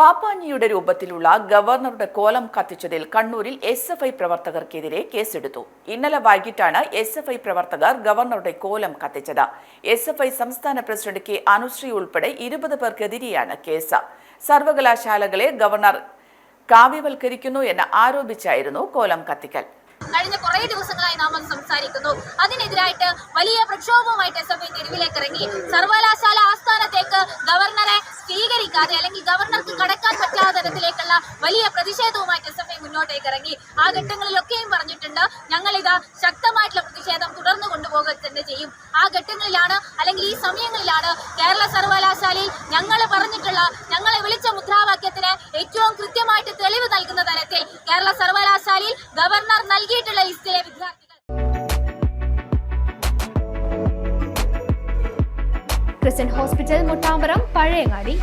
പാപ്പാഞ്ഞിയുടെ രൂപത്തിലുള്ള ഗവർണറുടെ കോലം കത്തിച്ചതിൽ കണ്ണൂരിൽ എസ് എഫ് ഐ പ്രവർത്തകർക്കെതിരെ കേസെടുത്തു. ഇന്നലെ വൈകിട്ടാണ് എസ് എഫ് ഐ പ്രവർത്തകർ ഗവർണറുടെ കോലം കത്തിച്ചത്. എസ് എഫ് ഐ സംസ്ഥാന പ്രസിഡന്റ് കെ അനുശ്രീ ഉൾപ്പെടെ ഇരുപത് പേർക്കെതിരെയാണ് കേസ്. സർവകലാശാലകളെ ഗവർണർ കാവ്യവൽക്കരിക്കുന്നു എന്ന് ആരോപിച്ചായിരുന്നു കോലം കത്തിക്കൽ. കഴിഞ്ഞ കുറേ ദിവസങ്ങളായി നാം അത് സംസാരിക്കുന്നു. അതിനെതിരായിട്ട് വലിയ പ്രക്ഷോഭവുമായിട്ട് എസ് എഫ് ഐ തെരുവിലേക്ക് ഇറങ്ങി. സർവകലാശാല ആസ്ഥാനത്തേക്ക് ഗവർണറെ സ്വീകരിക്കാതെ അല്ലെങ്കിൽ ഗവർണർക്ക് കടക്കാൻ പറ്റാത്ത തരത്തിലേക്കുള്ള വലിയ പ്രതിഷേധവുമായിട്ട് എസ് എഫ് ഐ മുന്നോട്ടേക്ക് ഇറങ്ങി. ആ ഘട്ടങ്ങളിലൊക്കെയും പറഞ്ഞിട്ടുണ്ട് ഞങ്ങൾ ഇതാ ശക്തമായിട്ടുള്ള പ്രതിഷേധം തുടർന്നു കൊണ്ടുപോകുക തന്നെ ചെയ്യും. ആ ഘട്ടങ്ങളിലാണ് അല്ലെങ്കിൽ ഈ സമയങ്ങളിലാണ് കേരള സർവകലാശാലയിൽ ഞങ്ങൾ പറഞ്ഞിട്ടുള്ള ഞങ്ങളെ വിളിച്ച മുദ്രാവാക്യത്തിന് ഏറ്റവും കൃത്യമായിട്ട് തെളിവ് നൽകുന്ന തരത്തിൽ കേരള സർവകലാശാലയിൽ ഗവർണർ നൽകിയിട്ടുള്ള ലിസ്റ്റിലെ വിദ്യാർത്ഥികൾ ക്രിസ്ത്യൻ ഹോസ്പിറ്റൽ മുട്ടാമ്പറം പഴയങ്ങാടി